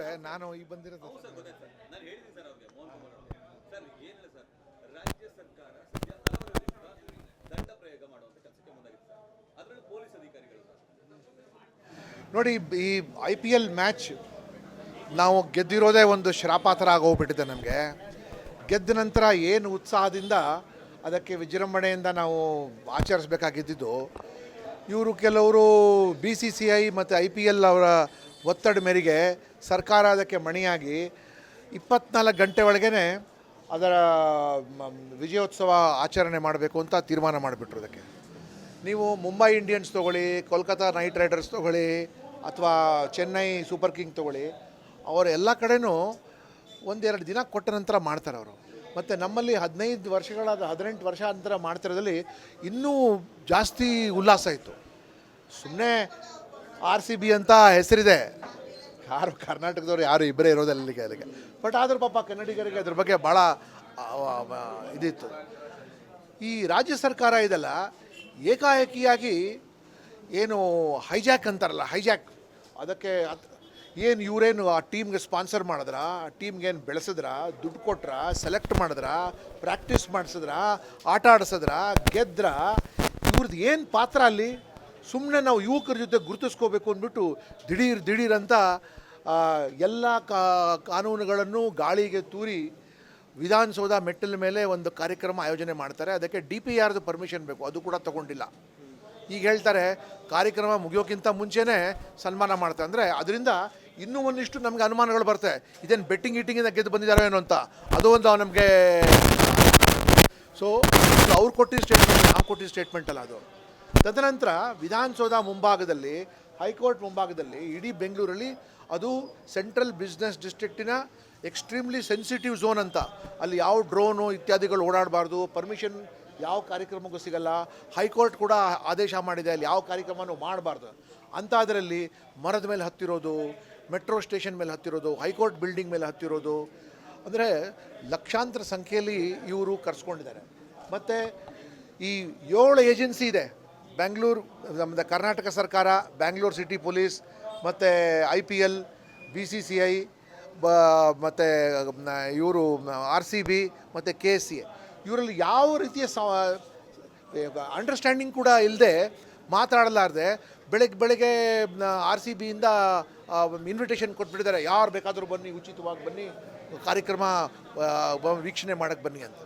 ಯಾಕಂದ್ರೆ ನಾನು ಈಗ ಬಂದಿರೋದು ರಾಜ್ಯ ಸರ್ಕಾರ ಸದ್ಯ ಹಲವರ ದಂಡ ಪ್ರಯೋಗ ಮಾಡುವಂತ ಕೆಲಸಕ್ಕೆ ಮುಂದಾಗಿದೆ ಸರ್. ಅದರಲ್ಲೂ ಪೊಲೀಸ್ ಅಧಿಕಾರಿಗಳು ನೋಡಿ ಈ ಐ ಪಿ ಎಲ್ ಮ್ಯಾಚ್ ನಾವು ಗೆದ್ದಿರೋದೇ ಒಂದು ಶ್ರಾಪ ಥರ ಆಗೋಗ್ಬಿಟ್ಟಿದೆ ನಮಗೆ. ಗೆದ್ದ ನಂತರ ಏನು ಉತ್ಸಾಹದಿಂದ ಅದಕ್ಕೆ ವಿಜೃಂಭಣೆಯಿಂದ ನಾವು ಆಚರಿಸ್ಬೇಕಾಗಿದ್ದಿದ್ದು. ಇವರು ಕೆಲವರು ಬಿ ಸಿ ಸಿ ಐ ಮತ್ತು ಐ ಪಿ ಎಲ್ ಅವರ ಒತ್ತಡ ಮೇರೆಗೆ ಸರ್ಕಾರ ಅದಕ್ಕೆ ಮಣಿಯಾಗಿ ಇಪ್ಪತ್ನಾಲ್ಕು ಗಂಟೆ ಒಳಗೇ ಅದರ ವಿಜಯೋತ್ಸವ ಆಚರಣೆ ಮಾಡಬೇಕು ಅಂತ ತೀರ್ಮಾನ ಮಾಡಿಬಿಟ್ರು ಅದಕ್ಕೆ. ನೀವು ಮುಂಬೈ ಇಂಡಿಯನ್ಸ್ ತೊಗೊಳ್ಳಿ ಕೋಲ್ಕತ್ತಾ ನೈಟ್ ರೈಡರ್ಸ್ ತೊಗೊಳ್ಳಿ, ಅಥವಾ ಚೆನ್ನೈ ಸೂಪರ್ ಕಿಂಗ್ ತೊಗೊಳ್ಳಿ, ಅವರು ಎಲ್ಲ ಕಡೆನೂ ಒಂದೆರಡು ದಿನ ಕೊಟ್ಟ ನಂತರ ಮಾಡ್ತಾರೆ ಅವರು. ಮತ್ತು ನಮ್ಮಲ್ಲಿ ಹದಿನೈದು ವರ್ಷಗಳಾದ ಹದಿನೆಂಟು ವರ್ಷ ನಂತರ ಮಾಡ್ತಿರೋದ್ರಲ್ಲಿ ಇನ್ನೂ ಜಾಸ್ತಿ ಉಲ್ಲಾಸ ಇತ್ತು. ಸುಮ್ಮನೆ ಆರ್ ಸಿ ಬಿ ಅಂತ ಹೆಸರಿದೆ. ಯಾರು ಕರ್ನಾಟಕದವ್ರು ಯಾರು ಇಬ್ಬರೇ ಇರೋದಿಲ್ಲ ಅಲ್ಲಿಗೆ ಅದಕ್ಕೆ ಬಟ್ ಆದರೂ ಪಾಪ ಕನ್ನಡಿಗರಿಗೆ ಅದ್ರ ಬಗ್ಗೆ ಭಾಳ ಇದಿತ್ತು. ಈ ರಾಜ್ಯ ಸರ್ಕಾರ ಇದೆಲ್ಲ ಏಕಾಏಕಿಯಾಗಿ ಏನು ಹೈಜಾಕ್ ಅಂತಾರಲ್ಲ ಹೈಜಾಕ್ ಅದಕ್ಕೆ ಏನು ಇವರೇನು ಆ ಟೀಮ್ಗೆ ಸ್ಪಾನ್ಸರ್ ಮಾಡಿದ್ರ? ಆ ಟೀಮ್ಗೆ ಏನು ಬೆಳೆಸಿದ್ರ? ದುಡ್ಡು ಕೊಟ್ರ? ಸೆಲೆಕ್ಟ್ ಮಾಡಿದ್ರ? ಪ್ರಾಕ್ಟೀಸ್ ಮಾಡಿಸಿದ್ರ? ಆಟ ಆಡಿಸಿದ್ರ? ಗೆದ್ರ? ಇವ್ರದ್ದು ಏನು ಪಾತ್ರ ಅಲ್ಲಿ? ಸುಮ್ಮನೆ ನಾವು ಯುವಕರ ಜೊತೆ ಗುರುತಿಸ್ಕೋಬೇಕು ಅಂದ್ಬಿಟ್ಟು ದಿಢೀರ್ ದಿಢೀರ್ ಅಂತ ಎಲ್ಲ ಕಾನೂನುಗಳನ್ನು ಗಾಳಿಗೆ ತೂರಿ ವಿಧಾನಸೌಧ ಮೆಟ್ಟಲ ಮೇಲೆ ಒಂದು ಕಾರ್ಯಕ್ರಮ ಆಯೋಜನೆ ಮಾಡ್ತಾರೆ. ಅದಕ್ಕೆ ಡಿ ಪಿ ಆರ್ದು ಪರ್ಮಿಷನ್ ಬೇಕು. ಅದು ಕೂಡ ತಗೊಂಡಿಲ್ಲ. ಈಗ ಹೇಳ್ತಾರೆ, ಕಾರ್ಯಕ್ರಮ ಮುಗಿಯೋಕ್ಕಿಂತ ಮುಂಚೆನೇ ಸನ್ಮಾನ ಮಾಡ್ತಾರೆ. ಅಂದರೆ ಅದರಿಂದ ಇನ್ನೂ ಒಂದಿಷ್ಟು ನಮಗೆ ಅನುಮಾನಗಳು ಬರ್ತವೆ ಇದೇನು ಬೆಟ್ಟಿಂಗ್ ಗೀಟಿಂಗಿಂದ ಗೆದ್ದು ಬಂದಿದ್ದಾರೋ ಏನು ಅಂತ. ಅದು ಒಂದು ನಮಗೆ ಸೊ ಅವ್ರು ಕೊಟ್ಟಿದ್ದ ಸ್ಟೇಟ್ಮೆಂಟ್ ನಾವು ಕೊಟ್ಟಿದ್ದ ಸ್ಟೇಟ್ಮೆಂಟ್ ಅಲ್ಲ ಅದು. ತದನಂತರ ವಿಧಾನಸೌಧ ಮುಂಭಾಗದಲ್ಲಿ, ಹೈಕೋರ್ಟ್ ಮುಂಭಾಗದಲ್ಲಿ ಇಡೀ ಬೆಂಗಳೂರಲ್ಲಿ ಅದು ಸೆಂಟ್ರಲ್ ಬಿಸ್ನೆಸ್ ಡಿಸ್ಟ್ರಿಕ್ಟಿನ ಎಕ್ಸ್ಟ್ರೀಮ್ಲಿ ಸೆನ್ಸಿಟಿವ್ ಝೋನ್ ಅಂತ. ಅಲ್ಲಿ ಯಾವ ಡ್ರೋನು ಇತ್ಯಾದಿಗಳು ಓಡಾಡಬಾರ್ದು, ಪರ್ಮಿಷನ್ ಯಾವ ಕಾರ್ಯಕ್ರಮಕ್ಕೂ ಸಿಗಲ್ಲ, ಹೈಕೋರ್ಟ್ ಕೂಡ ಆದೇಶ ಮಾಡಿದೆ, ಅಲ್ಲಿ ಯಾವ ಕಾರ್ಯಕ್ರಮನೂ ಮಾಡಬಾರ್ದು. ಅಂಥದ್ರಲ್ಲಿ ಮರದ ಮೇಲೆ ಹತ್ತಿರೋದು, ಮೆಟ್ರೋ ಸ್ಟೇಷನ್ ಮೇಲೆ ಹತ್ತಿರೋದು, ಹೈಕೋರ್ಟ್ ಬಿಲ್ಡಿಂಗ್ ಮೇಲೆ ಹತ್ತಿರೋದು, ಅಂದರೆ ಲಕ್ಷಾಂತರ ಸಂಖ್ಯೆಯಲ್ಲಿ ಇವರು ಕರೆಸ್ಕೊಂಡಿದ್ದಾರೆ. ಮತ್ತು ಈ ಏಳು ಏಜೆನ್ಸಿ ಇದೆ. ಬ್ಯಾಂಗ್ಳೂರು ನಮ್ಮದು ಕರ್ನಾಟಕ ಸರ್ಕಾರ ಬ್ಯಾಂಗ್ಳೂರು ಸಿಟಿ ಪೊಲೀಸ್ ಮತ್ತು I P L B C C I ಬ, ಮತ್ತು ಇವರು ಆರ್ ಸಿ ಬಿ ಮತ್ತು ಕೆ ಎಸ್ ಸಿ ಇವರಲ್ಲಿ ಯಾವ ರೀತಿಯ ಸ ಅಂಡರ್ಸ್ಟ್ಯಾಂಡಿಂಗ್ ಕೂಡ ಇಲ್ಲದೆ ಮಾತಾಡಲಾರ್ದೆ ಬೆಳಗ್ಗೆ ಬೆಳಗ್ಗೆ ಆರ್ ಸಿ ಬಿಯಿಂದ ಇನ್ವಿಟೇಷನ್ ಕೊಟ್ಬಿಟ್ಟಿದ್ದಾರೆ. ಯಾರು ಬೇಕಾದರೂ ಬನ್ನಿ, ಉಚಿತವಾಗಿ ಬನ್ನಿ, ಕಾರ್ಯಕ್ರಮ ವೀಕ್ಷಣೆ ಮಾಡೋಕ್ಕೆ ಬನ್ನಿ ಅಂತ.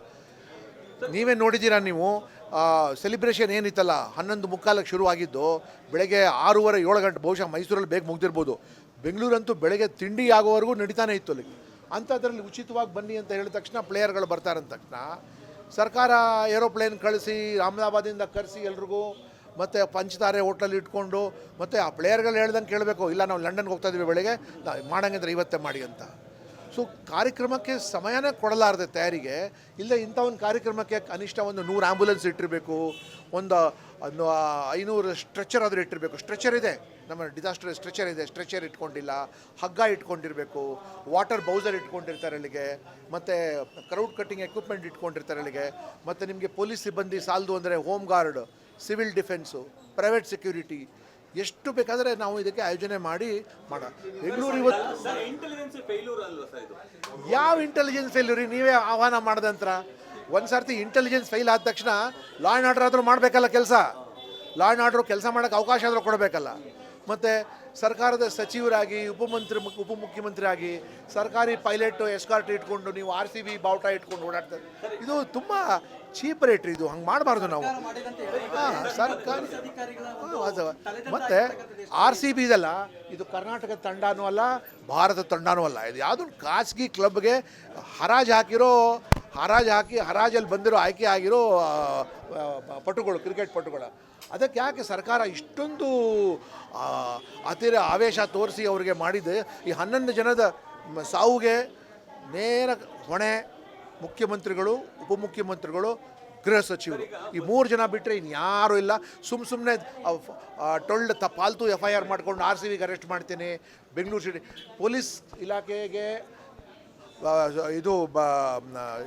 ನೀವೇ ನೋಡಿದ್ದೀರಾ ನೀವು? ಸೆಲಿಬ್ರೇಷನ್ ಏನಿತ್ತಲ್ಲ, ಹನ್ನೊಂದು ಮುಕ್ಕಾಲಕ್ಕೆ ಶುರುವಾಗಿದ್ದು, ಬೆಳಗ್ಗೆ ಆರೂವರೆ, ಏಳು ಗಂಟೆ, ಬಹುಶಃ ಮೈಸೂರಲ್ಲಿ ಬೇಗ ಮುಗ್ದಿರ್ಬೋದು. ಬೆಂಗಳೂರಂತೂ ಬೆಳಗ್ಗೆ ತಿಂಡಿ ಆಗೋವರೆಗೂ ನಡೀತಾನೆ ಇತ್ತು ಅಲ್ಲಿ. ಅಂಥದ್ರಲ್ಲಿ ಉಚಿತವಾಗಿ ಬನ್ನಿ ಅಂತ ಹೇಳಿದ ತಕ್ಷಣ ಪ್ಲೇಯರ್ಗಳು ಬರ್ತಾರೆ ಅಂದ ತಕ್ಷಣ, ಸರ್ಕಾರ ಏರೋಪ್ಲೇನ್ ಕಳಿಸಿ ಅಹಮದಾಬಾದಿಂದ ಕರೆಸಿ ಎಲ್ರಿಗೂ, ಮತ್ತು ಪಂಚತಾರೆ ಹೋಟ್ಲಲ್ಲಿ ಇಟ್ಕೊಂಡು, ಮತ್ತು ಆ ಪ್ಲೇಯರ್ಗಳು ಹೇಳ್ದಂಗೆ ಕೇಳಬೇಕು, ಇಲ್ಲ ನಾವು ಲಂಡನ್ಗೆ ಹೋಗ್ತಾ ಇದ್ದೀವಿ ಬೆಳಗ್ಗೆ ಮಾಡಂಗಂದ್ರೆ ಇವತ್ತೇ ಮಾಡಿ ಅಂತ. ಸೊ ಕಾರ್ಯಕ್ರಮಕ್ಕೆ ಸಮಯನೇ ಕೊಡಲಾರದೆ ತಯಾರಿಗೆ. ಇಲ್ಲ ಇಂಥ ಒಂದು ಕಾರ್ಯಕ್ರಮಕ್ಕೆ ಕನಿಷ್ಠ ಒಂದು ನೂರು ಆ್ಯಂಬುಲೆನ್ಸ್ ಇಟ್ಟಿರಬೇಕು, ಒಂದು ಒಂದು ಐನೂರು ಸ್ಟ್ರೆಚರ್ ಆದರೂ ಇಟ್ಟಿರಬೇಕು. ಸ್ಟ್ರೆಚರ್ ಇದೆ. ನಮ್ಮ ಡಿಸಾಸ್ಟರ್ ಸ್ಟ್ರೆಚರ್ ಇದೆ. ಸ್ಟ್ರೆಚರ್ ಇಟ್ಕೊಂಡಿಲ್ಲ. ಹಗ್ಗ ಇಟ್ಕೊಂಡಿರಬೇಕು. ವಾಟರ್ ಬೌಸರ್ ಇಟ್ಕೊಂಡಿರ್ತಾರೆ ಅಲ್ಲಿಗೆ. ಮತ್ತು ಕ್ರೌಡ್ ಕಟ್ಟಿಂಗ್ ಎಕ್ವಿಪ್ಮೆಂಟ್ ಇಟ್ಕೊಂಡಿರ್ತಾರೆ ಅಲ್ಲಿಗೆ. ಮತ್ತು ನಿಮಗೆ ಪೊಲೀಸ್ ಸಿಬ್ಬಂದಿ ಸಾಲದು ಅಂದರೆ home guard, civil defence, private security ಎಷ್ಟು ಬೇಕಾದರೆ ನಾವು ಇದಕ್ಕೆ ಆಯೋಜನೆ ಮಾಡಿ ಮಾಡ. ಬೆಂಗಳೂರು ಇವತ್ತು ಯಾವ ಇಂಟೆಲಿಜೆನ್ಸ್ ಫೇಲ್ಯೂರಿ ನೀವೇ ಆಹ್ವಾನ ಮಾಡಿದಂತ್ರ ಒಂದು ಸರ್ತಿ ಇಂಟೆಲಿಜೆನ್ಸ್ ಫೈಲ್ ಆದ ತಕ್ಷಣ ಲಾ ಆ್ಯಂಡ್ ಆರ್ಡರ್ ಆದರೂ ಮಾಡಬೇಕಲ್ಲ ಕೆಲಸ. ಲಾ ಆ್ಯಂಡ್ ಆರ್ಡರ್ ಕೆಲಸ ಮಾಡೋಕ್ಕೆ ಅವಕಾಶ ಆದರೂ ಕೊಡಬೇಕಲ್ಲ. ಮತ್ತು ಸರ್ಕಾರದ ಸಚಿವರಾಗಿ, ಉಪಮಂತ್ರಿ ಉಪಮುಖ್ಯಮಂತ್ರಿ ಆಗಿ ಸರ್ಕಾರಿ ಪೈಲಟ್, ಎಸ್ಕಾರ್ಟ್ ಇಟ್ಕೊಂಡು ನೀವು ಆರ್ ಸಿ ಬಿ ಬಾವುಟ ಇಟ್ಕೊಂಡು ಓಡಾಡ್ತಾರೆ ಇದು ತುಂಬ ಚೀಪ್ ರೇಟ್ ಇದು. ಹಂಗೆ ಮಾಡಬಾರ್ದು ನಾವು. ಹಾಂ, ಸರ್ಕಾರಿ ಮತ್ತೆ ಆರ್ ಸಿ ಬಿ ಇದಲ್ಲ, ಇದು ಕರ್ನಾಟಕ ತಂಡನೂ ಅಲ್ಲ, ಭಾರತ ತಂಡನೂ ಅಲ್ಲ. ಇದು ಯಾವುದೋ ಖಾಸಗಿ ಕ್ಲಬ್ಗೆ ಹರಾಜು ಹಾಕಿರೋ, ಹರಾಜು ಹಾಕಿ, ಹರಾಜಲ್ಲಿ ಬಂದಿರೋ ಆಯ್ಕೆ ಆಗಿರೋ ಪಟುಗಳು, ಕ್ರಿಕೆಟ್ ಪಟುಗಳು. ಅದಕ್ಕೆ ಯಾಕೆ ಸರ್ಕಾರ ಇಷ್ಟೊಂದು ಅತಿರ ಆವೇಶ ತೋರಿಸಿ ಅವರಿಗೆ ಮಾಡಿದೆ? ಈ ಹನ್ನೊಂದು ಜನದ ಸಾವುಗೆ ನೇರ ಹೊಣೆ ಮುಖ್ಯಮಂತ್ರಿಗಳು, ಉಪಮುಖ್ಯಮಂತ್ರಿಗಳು, ಗೃಹ ಸಚಿವರು. ಈ ಮೂರು ಜನ ಬಿಟ್ಟರೆ ಇನ್ಯಾರೂ ಇಲ್ಲ. ಸುಮ್ಮ ಸುಮ್ಮನೆ ಟೊಳ್ಳು ತ, ಪಾಲ್ತು ಎಫ್ ಐ ಆರ್ ಮಾಡ್ಕೊಂಡು ಆರ್ ಸಿ ವಿಗೆ ಅರೆಸ್ಟ್ ಮಾಡ್ತೀನಿ. ಬೆಂಗಳೂರು ಸಿಟಿ ಪೊಲೀಸ್ ಇಲಾಖೆಗೆ ಇದು ಬ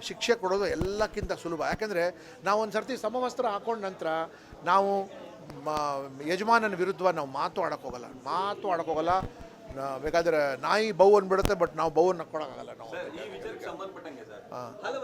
ಶಿಕ್ಷೆ ಕೊಡೋದು ಎಲ್ಲಕ್ಕಿಂತ ಸುಲಭ. ಯಾಕೆಂದರೆ ನಾವು ಒಂದು ಸರ್ತಿ ಸಮವಸ್ತ್ರ ಹಾಕೊಂಡ ನಂತರ ನಾವು ಯಜಮಾನನ ವಿರುದ್ಧ ನಾವು ಮಾತು ಆಡೋಕ್ಕೋಗಲ್ಲ ಮಾತು ಆಡೋಕ್ಕೋಗಲ್ಲ ಬೇಕಾದರೆ ನಾಯಿ ಬೌ ಅಂದ್ಬಿಡುತ್ತೆ ಬಟ್ ನಾವು ಬೌ ಕೊಡೋಕ್ಕಾಗಲ್ಲ ನಾವು. ಸರ್